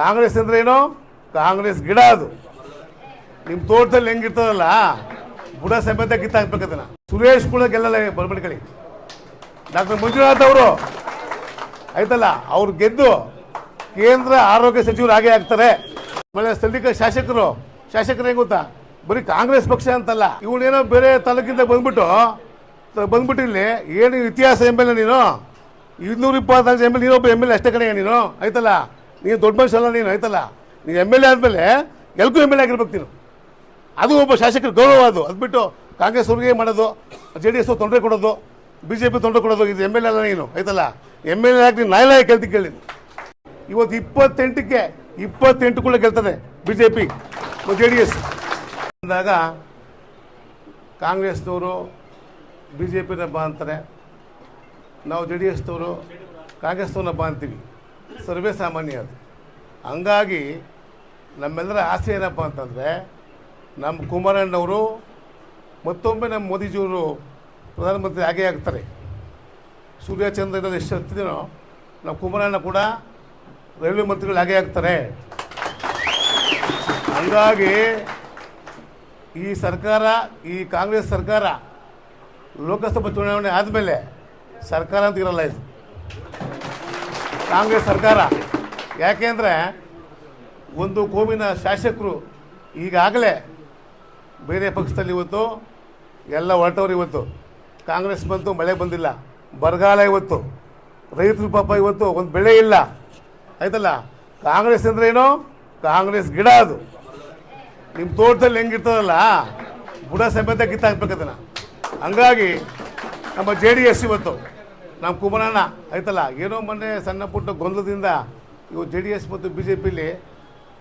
ಕಾಂಗ್ರೆಸ್ ಅಂದ್ರೆ ಏನು? ಕಾಂಗ್ರೆಸ್ ಗಿಡ ಅದು. ನಿಮ್ಮ ತೋಟದಲ್ಲಿ ಹೆಂಗಿರ್ತದಲ್ಲ? ಬುಡ ಸಮೇತ ಕಿತ್ತಾಕ್ಬೇಕು ಅದನ್ನ. ಸುರೇಶ್ ಕೂಡ ಗೆಲ್ಲಲ್ಲ ಬರ್ಬಿಡ್ಕಳಿ ಡಾಕ್ಟರ್ ಮಂಜುನಾಥ್ ಅವರು. ಆಯ್ತಲ್ಲ, ಅವ್ರು ಗೆದ್ದು ಕೇಂದ್ರ ಆರೋಗ್ಯ ಸಚಿವರು ಹಾಗೆ ಆಗ್ತಾರೆ. ಆಮೇಲೆ ಸ್ಥಳೀಯ ಶಾಸಕರು. ಶಾಸಕರು ಹೆಂಗ ಗೊತ್ತಾ? ಬರೀ ಕಾಂಗ್ರೆಸ್ ಪಕ್ಷ ಅಂತಲ್ಲ. ಇವನೇನೋ ಬೇರೆ ತಾಲೂಕಿಂದ ಬಂದ್ಬಿಟ್ಟು ಬಂದ್ಬಿಟ್ಟು ಇಲ್ಲಿ ಏನು ಇತಿಹಾಸ ಎಂ ಎಲ್ ಎ ನೀನು? ಇನ್ನೂರ ಇಪ್ಪತ್ತೈದು ಎಂ ಎಲ್ ನೀನೊಬ್ಬ ಎಂ ಎಲ್ ಅಷ್ಟೇ ಕಡೆ ನೀನು? ಆಯ್ತಲ್ಲ? ನೀನು ದೊಡ್ಡ ಮನುಷ್ಯ ಅಲ್ಲ, ನೀನು ಆಯ್ತಲ್ಲ ನೀನು ಎಂ ಎಲ್ ಎ ಆದಮೇಲೆ ಎಲ್ಗೂ ಎಂ ಎಲ್ ಎ ಆಗಿರ್ಬೇಕು ನೀನು. ಅದು ಒಬ್ಬ ಶಾಸಕರ ಗೌರವ ಅದು. ಅದು ಬಿಟ್ಟು ಕಾಂಗ್ರೆಸ್ ಅವ್ರಿಗೆ ಮಾಡೋದು? ಜೆ ಡಿ ಎಸ್ ತೊಂದರೆ ಕೊಡೋದು. ಬಿ ಜೆ ಪಿ ತೊಂದರೆ ಕೊಡೋದು. ಇದು ಎಂ ಎಲ್ ಎ ಅಲ್ಲ ನೀನು ಆಯ್ತಲ್ಲ ಎಂ ಎಲ್ ಎ ಆಗಿ ನೀನು ಕೇಳ್ತಿ ಕೇಳಿ. ಇವತ್ತು ಇಪ್ಪತ್ತೆಂಟಕ್ಕೆ, ಇಪ್ಪತ್ತೆಂಟು ಕೂಡ ಗೆಲ್ತದೆ B J P J D S ಅಂದಾಗ ಕಾಂಗ್ರೆಸ್ನವರು ಬಿ ಜೆ ಪಿನ ಬಾ ಅಂತಾರೆ. ನಾವು ಜೆ ಡಿ ಎಸ್ನವರು ಕಾಂಗ್ರೆಸ್ನವ್ರನ್ನ ಬಾ ಅಂತೀವಿ. ಸರ್ವೇ ಸಾಮಾನ್ಯ ಅದು. ಹಂಗಾಗಿ ನಮ್ಮೆಲ್ಲರ ಆಸೆ ಏನಪ್ಪ ಅಂತಂದರೆ ನಮ್ಮ ಕುಮಾರಣ್ಣವರು ಮತ್ತೊಮ್ಮೆ ನಮ್ಮ ಮೋದಿಜಿಯವರು ಪ್ರಧಾನಮಂತ್ರಿ ಆಗೇ ಆಗ್ತಾರೆ. ಸೂರ್ಯಚಂದ್ರ ಎಷ್ಟು ಹತ್ತಿದನೋ ನಮ್ಮ ಕುಮಾರಣ್ಣ ಕೂಡ ರೈಲ್ವೆ ಮಂತ್ರಿಗಳು ಹಾಗೆ ಆಗ್ತಾರೆ. ಹಂಗಾಗಿ ಈ ಸರ್ಕಾರ, ಈ ಕಾಂಗ್ರೆಸ್ ಸರ್ಕಾರ ಲೋಕಸಭಾ ಚುನಾವಣೆ ಆದಮೇಲೆ ಸರ್ಕಾರ ಅಂತ ಇರಲ್ಲ ಇದು. ಕಾಂಗ್ರೆಸ್ ಸರ್ಕಾರ. ಯಾಕೆಂದರೆ ಒಂದು ಕೋಮಿನ ಶಾಸಕರು ಈಗಾಗಲೇ ಬೇರೆ ಪಕ್ಷದಲ್ಲಿ ಇವತ್ತು, ಎಲ್ಲ ಹೊರಟವ್ರು ಇವತ್ತು. ಕಾಂಗ್ರೆಸ್ ಬಂತು, ಮಳೆ ಬಂದಿಲ್ಲ. ಬರಗಾಲ ಇವತ್ತು. ರೈತರು ಪಾಪ ಇವತ್ತು, ಒಂದು ಬೆಳೆ ಇಲ್ಲ. ಆಯ್ತಲ್ಲ? ಕಾಂಗ್ರೆಸ್ ಅಂದ್ರೆ ಏನು? ಕಾಂಗ್ರೆಸ್ ಗಿಡ ಅದು. ನಿಮ್ಮ ತೋಟದಲ್ಲಿ ಹೆಂಗಿರ್ತದಲ್ಲ? ಬುಡ ಸಮೇತ ಕಿತ್ತಾಕ್ಬೇಕು ಅದನ್ನು. ಹಂಗಾಗಿ ನಮ್ಮ ಜೆ ಡಿ ಎಸ್ ಇವತ್ತು ನಮ್ಮ ಕುಮಾರಣ್ಣ, ಆಯ್ತಲ್ಲ? ಏನೋ ಮೊನ್ನೆ ಸಣ್ಣ ಪುಟ್ಟ ಗೊಂದಲದಿಂದ ಇವು ಜೆ ಡಿ ಎಸ್ ಮತ್ತು ಬಿ ಜೆ ಪಿಲಿ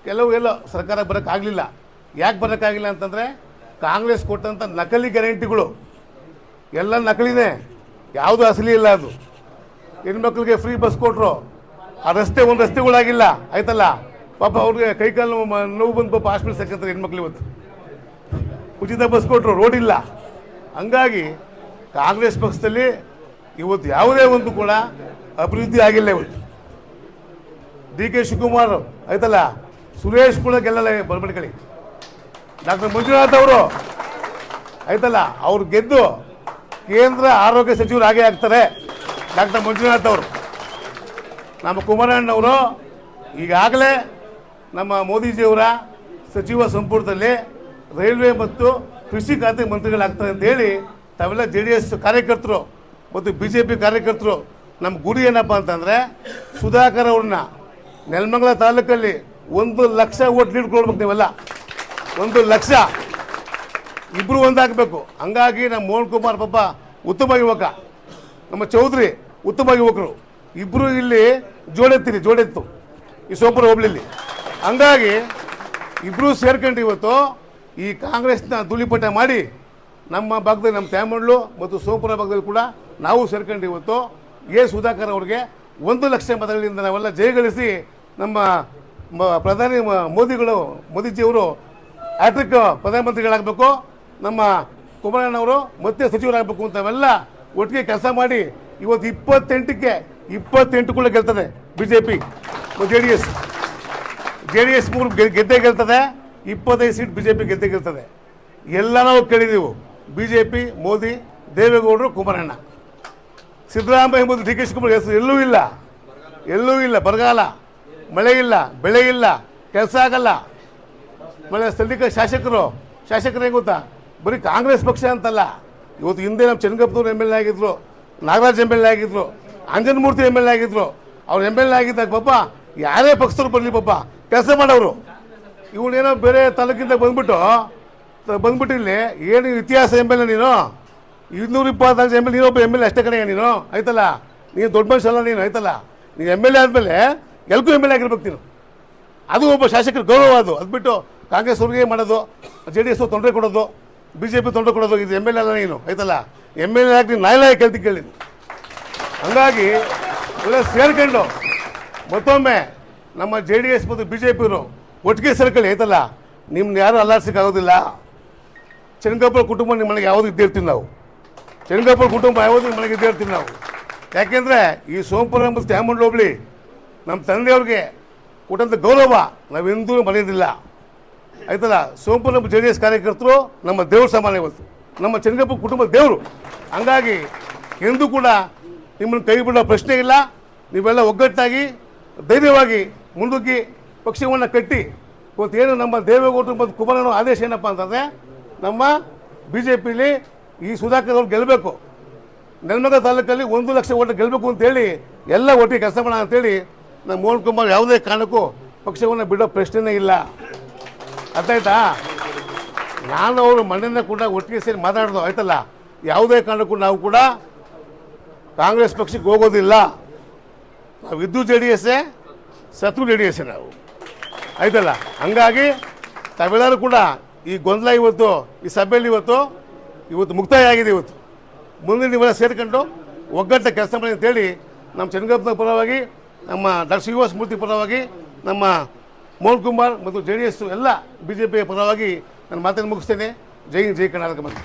ಕೆಲವು ಎಲ್ಲೋ ಸರ್ಕಾರ ಬರೋಕ್ಕಾಗಲಿಲ್ಲ. ಯಾಕೆ ಬರೋಕ್ಕಾಗಿಲ್ಲ ಅಂತಂದರೆ ಕಾಂಗ್ರೆಸ್ ಕೊಟ್ಟಂಥ ನಕಲಿ ಗ್ಯಾರಂಟಿಗಳು. ಎಲ್ಲ ನಕಲಿನೇ. ಯಾವುದು ಅಸಲಿ ಇಲ್ಲ ಅದು. ಹೆಣ್ಮಕ್ಳಿಗೆ ಫ್ರೀ ಬಸ್ ಕೊಟ್ಟರು ಆ ರಸ್ತೆ ಒಂದು ರಸ್ತೆಗಳಾಗಿಲ್ಲ. ಆಯ್ತಲ್ಲ? ಪಾಪ ಅವ್ರಿಗೆ ಕೈಕಾಲು ನೋವು ಬಂದು ಪಾಪ ಹಾಸ್ಪಿಟಲ್ ಸೇರ್ಕೊಂತಾರೆ ಹೆಣ್ಮಕ್ಳು ಇವತ್ತು. ಉಚಿತ ಬಸ್ ಕೊಟ್ಟರು ರೋಡ್ ಇಲ್ಲ. ಹಂಗಾಗಿ ಕಾಂಗ್ರೆಸ್ ಪಕ್ಷದಲ್ಲಿ ಇವತ್ತು ಯಾವುದೇ ಒಂದು ಕೂಡ ಅಭಿವೃದ್ಧಿ ಆಗಿಲ್ಲ ಇವತ್ತು. ಡಿ ಕೆ ಶಿವಕುಮಾರ್ ಆಯ್ತಲ್ಲ, ಸುರೇಶ್ ಕೂಡ ಗೆಲ್ಲಲ್ಲ ಬರ್ಬಡ್ಕಳಿ ಡಾಕ್ಟರ್ ಮಂಜುನಾಥ್ ಅವರು ಆಯ್ತಲ್ಲ, ಅವ್ರು ಗೆದ್ದು ಕೇಂದ್ರ ಆರೋಗ್ಯ ಸಚಿವರು ಹಾಗೆ ಆಗ್ತಾರೆ, ಡಾಕ್ಟರ್ ಮಂಜುನಾಥ್ ಅವರು. ನಮ್ಮ ಕುಮಾರಣ್ಣವರು ಈಗಾಗಲೇ ನಮ್ಮ ಮೋದಿಜಿಯವರ ಸಚಿವ ಸಂಪುಟದಲ್ಲಿ ರೈಲ್ವೆ ಮತ್ತು ಕೃಷಿ ಖಾತೆ ಮಂತ್ರಿಗಳಾಗ್ತಾರೆ ಅಂತೇಳಿ ತಾವೆಲ್ಲ ಜೆ ಡಿ ಎಸ್ ಕಾರ್ಯಕರ್ತರು. ಮತ್ತು ಬಿ ಜೆ ಪಿ ಕಾರ್ಯಕರ್ತರು ನಮ್ಮ ಗುರಿ ಏನಪ್ಪ ಅಂತಂದರೆ ಸುಧಾಕರ್ ಅವ್ರನ್ನ ನೆಲಮಂಗಲ ತಾಲೂಕಲ್ಲಿ ಒಂದು ಲಕ್ಷ ಓಟ್ ಲೀಡ್ ಕೊಡ್ಬೇಕು ನೀವೆಲ್ಲ. ಒಂದು ಲಕ್ಷ. ಇಬ್ರು ಒಂದಾಗಬೇಕು. ಹಂಗಾಗಿ ನಮ್ಮ ಮೋಹನ್ ಕುಮಾರ್ ಪಾಪ ಉತ್ತಮ ಯುವಕ. ನಮ್ಮ ಚೌಧರಿ ಉತ್ತಮ ಯುವಕರು. ಇಬ್ರು ಇಲ್ಲಿ ಜೋಡೆತ್ತೀರಿ, ಜೋಡೆತ್ತು. ಈ ಸೋಪುರ ಹೋಬಳಿಲಿ. ಹಂಗಾಗಿ ಇಬ್ರು ಸೇರ್ಕೊಂಡು ಇವತ್ತು ಈ ಕಾಂಗ್ರೆಸ್ನ ಧೂಳಿಪಟ ಮಾಡಿ ನಮ್ಮ ಭಾಗದಲ್ಲಿ ನಮ್ಮ ತ್ಯಾಮಂಡ್ಲು ಮತ್ತು ಸೋಪುರ ಭಾಗದಲ್ಲಿ ಕೂಡ ನಾವು ಸೇರ್ಕೊಂಡು ಇವತ್ತು. ಎ ಸುಧಾಕರ್ ಅವ್ರಿಗೆ ಒಂದು ಲಕ್ಷ ಮತಗಳಿಂದ ನಾವೆಲ್ಲ ಜಯಗಳಿಸಿ ನಮ್ಮ ಪ್ರಧಾನಿ ಮೋದಿಗಳು, ಮೋದಿಜಿಯವರು ಆಟ್ರಿಕ್ ಪ್ರಧಾನಮಂತ್ರಿಗಳಾಗಬೇಕು, ನಮ್ಮ ಕುಮಾರಣ್ಣವರು ಮತ್ತೆ ಸಚಿವರಾಗಬೇಕು ಅಂತವೆಲ್ಲ ಒಟ್ಟಿಗೆ ಕೆಲಸ ಮಾಡಿ ಇವತ್ತು ಇಪ್ಪತ್ತೆಂಟಕ್ಕೆ ಇಪ್ಪತ್ತೆಂಟು ಕೂಡ ಗೆಲ್ತದೆ B J P J D S. J D S ಮೂರು ಗೆದ್ದೇ ಗೆಲ್ತದೆ, ಇಪ್ಪತ್ತೈದು ಸೀಟ್ ಬಿ ಜೆ ಪಿ ಗೆದ್ದೇ ಗೆಲ್ತದೆ. ಎಲ್ಲ ನಾವು ಕೇಳಿದೀವಿ ಬಿ ಜೆ ಪಿ ಮೋದಿ, ದೇವೇಗೌಡರು, ಕುಮಾರಣ್ಣ. ಸಿದ್ದರಾಮಯ್ಯ ಎಂಬುದು ಡಿ ಕೆ ಶಿವಕುಮಾರ್ ಹೆಸರು. ಎಲ್ಲೂ ಇಲ್ಲ. ಎಲ್ಲೂ ಇಲ್ಲ. ಬರಗಾಲ. ಮಳೆ ಇಲ್ಲ. ಬೆಳೆ ಇಲ್ಲ. ಕೆಲಸ ಆಗಲ್ಲ. ಮಳೆ ಸ್ಥಳೀಯ ಶಾಸಕರು. ಶಾಸಕರು ಹೆಂಗ ಗೊತ್ತಾ? ಬರೀ ಕಾಂಗ್ರೆಸ್ ಪಕ್ಷ ಅಂತಲ್ಲ. ಇವತ್ತು ಹಿಂದೆ ನಮ್ಮ ಚೆನ್ನಗಪ್ಪನವ್ರು ಎಂ ಎಲ್ ಎ ಆಗಿದ್ರು, ನಾಗರಾಜ್ ಎಂ ಎಲ್ ಎ ಆಗಿದ್ರು ಅಂಜನಮೂರ್ತಿ ಎಂ ಎಲ್ ಎ ಆಗಿದ್ರು. ಅವ್ರು ಎಂ ಎಲ್ ಎ ಆಗಿದ್ದಾಗ ಪಾಪ ಯಾರೇ ಪಕ್ಷದವ್ರು ಬರಲಿ ಪಾಪ. ಕೆಲಸ ಮಾಡೋರು ಇವನೇನೋ ಬೇರೆ ತಾಲೂಕಿಂದ ಬಂದ್ಬಿಟ್ಟು ಬಂದ್ಬಿಟ್ಟು ಇಲ್ಲಿ ಏನು ಇತಿಹಾಸ ಎಂ ಎಲ್ ಎ ನೀನು? ಇನ್ನೂರ ಇಪ್ಪತ್ತೈದು ಎಂ ಎಲ್, ನೀನೊಬ್ಬ ಎಂ ಎಲ್ ಎ ಅಷ್ಟೇ ಕಡೆ ನೀನು. ಆಯ್ತಲ್ಲ? ನೀನು ದೊಡ್ಡ ಮನುಷ್ಯ ಅಲ್ಲ ನೀನು, ಆಯ್ತಲ್ಲ? ನೀನು ಎಂ ಎಲ್ ಎ ಆದಮೇಲೆ ಎಲ್ಗೂ ಎಂ ಎಲ್ ಎ ಆಗಿರ್ಬೇಕು ನೀನು. ಅದು ಒಬ್ಬ ಶಾಸಕರ ಗೌರವ ಅದು. ಅದು ಬಿಟ್ಟು ಕಾಂಗ್ರೆಸ್ ಅವ್ರಿಗೆ ಮಾಡೋದು, ಜೆ ಡಿ ಎಸ್ ತೊಂದರೆ ಕೊಡೋದು, ಬಿ ಜೆ ಪಿ ತೊಂದರೆ ಕೊಡೋದು, ಇದು ಎಂ ಎಲ್ ಎ ಅಲ್ಲ ನೀನು, ಆಯ್ತಲ್ಲ? ಎಂ ಎಲ್ ಎ ಆಗಿ ನೀನು ನಾಯಿಲಾಯ ಕೇಳ್ತಿ ಕೇಳಿ. ಹಂಗಾಗಿ ಎಲ್ಲ ಸೇರ್ಕೊಂಡು ಮತ್ತೊಮ್ಮೆ ನಮ್ಮ ಜೆ ಡಿ ಎಸ್ ಮತ್ತು ಬಿ ಜೆ ಪಿಯವರು ಒಟ್ಟಿಗೆ ಸೇರ್ಕೊಳ್ಳಿ, ಆಯ್ತಲ್ಲ? ನಿಮ್ನ ಯಾರು ಅಲ್ಲಾಡ್ಸೋಕ್ಕಾಗೋದಿಲ್ಲ. ಚೆನ್ನಗಪ್ಪರ ಕುಟುಂಬ ನಿಮ್ಮ ಮನೆಗೆ ಯಾವುದು ಇದ್ದೇ ಇರ್ತೀವಿ ನಾವು. ಚೆನ್ನಗಪ್ಪರ ಕುಟುಂಬ ಯಾವುದು ನಿಮ್ಮ ಮನೆಗೆ ಇದ್ದೇ ಇರ್ತೀವಿ ನಾವು. ಯಾಕೆಂದರೆ ಈ ಸೋಮಪುರ ಎಂಬ ತ್ಯಾಮಂಡ್ ಹೋಬಳಿ ನಮ್ಮ ತಂದೆಯವ್ರಿಗೆ ಕೊಟ್ಟಂಥ ಗೌರವ ನಾವೆಂದೂ ಮರೆಯೋದಿಲ್ಲ. ಆಯ್ತಲ್ಲ? ಸೋಂಪುರ ನಮ್ಮ ಜೆ ಡಿ ಎಸ್ ಕಾರ್ಯಕರ್ತರು ನಮ್ಮ ದೇವ್ರ ಸಮಾನ ಇವತ್ತು. ನಮ್ಮ ಚೆಂಗಪ್ಪ ಕುಟುಂಬ ದೇವರು. ಹಂಗಾಗಿ ಎಂದೂ ಕೂಡ ನಿಮ್ಮನ್ನು ಕೈ ಬಿಡೋ ಪ್ರಶ್ನೆ ಇಲ್ಲ. ನೀವೆಲ್ಲ ಒಗ್ಗಟ್ಟಾಗಿ, ಧೈರ್ಯವಾಗಿ ಮುಂದುಗ್ಗಿ ಪಕ್ಷವನ್ನು ಕಟ್ಟಿ, ಇವತ್ತೇನು ನಮ್ಮ ದೇವೇಗೌಡರು ಮತ್ತು ಕುಮಾರನ ಆದೇಶ ಏನಪ್ಪ ಅಂತಂದರೆ, ನಮ್ಮ ಬಿ ಜೆ ಪಿಲಿ ಈ ಸುಧಾಕರ್ ಅವ್ರು ಗೆಲ್ಲಬೇಕು ನೆಲಮಂಗಲ ತಾಲೂಕಲ್ಲಿ ಒಂದು ಲಕ್ಷ ಓಟ್ ಗೆಲ್ಲಬೇಕು ಅಂತೇಳಿ ಎಲ್ಲ ಒಟ್ಟಿಗೆ ಕೆಲಸ ಮಾಡೋಣ ಅಂತೇಳಿ ನಮ್ಮ ಮೋಹನ್ ಕುಮಾರ್ ಯಾವುದೇ ಕಾರಣಕ್ಕೂ ಪಕ್ಷವನ್ನು ಬಿಡೋ ಪ್ರಶ್ನೆನೇ ಇಲ್ಲ. ಅರ್ಥ ನಾನು ಅವರು ಮಣ್ಣಿನ ಕೂಡ ಒಟ್ಟಿಗೆ ಸೇರಿ ಮಾತಾಡೋದು ಆಯ್ತಲ್ಲ? ಯಾವುದೇ ಕಾರಣಕ್ಕೂ ನಾವು ಕೂಡ ಕಾಂಗ್ರೆಸ್ ಪಕ್ಷಕ್ಕೆ ಹೋಗೋದಿಲ್ಲ. ನಾವು ಇದ್ದು ಜೆ ಡಿ ಎಸ್ಸೇ ಶತ್ರು ಜೆ ಡಿ ಎಸ್ಸೇ ನಾವು. ಆಯ್ತಲ್ಲ? ಹಂಗಾಗಿ ತಾವೆಲ್ಲರೂ ಕೂಡ ಈ ಗೊಂದಲ ಇವತ್ತು, ಈ ಸಭೆಯಲ್ಲಿ ಇವತ್ತು ಇವತ್ತು ಮುಕ್ತಾಯ ಆಗಿದೆ ಇವತ್ತು. ಮುಂದಿನ ನೀವೆಲ್ಲ ಸೇರಿಕೊಂಡು ಒಗ್ಗಟ್ಟ ಕೆಲಸ ಮಾಡಿ ಅಂತೇಳಿ ನಮ್ಮ ಚನ್ನಗಪ್ಪನ ಪರವಾಗಿ, ನಮ್ಮ ಡಾಕ್ಟರ್ ಶ್ರೀನಿವಾಸ ಮೂರ್ತಿ ಪರವಾಗಿ, ನಮ್ಮ ಮೋಹನ್ ಕುಮಾರ್ ಮತ್ತು ಜೆ ಡಿ ಎಸ್ ಎಲ್ಲ ಬಿ ಜೆ ಪಿಯ ಪರವಾಗಿ ನಾನು ಮಾತನ್ನು ಮುಗಿಸ್ತೇನೆ. ಜೈ ಜೈ ಕರ್ನಾಟಕ ಮಂತ್ರಿ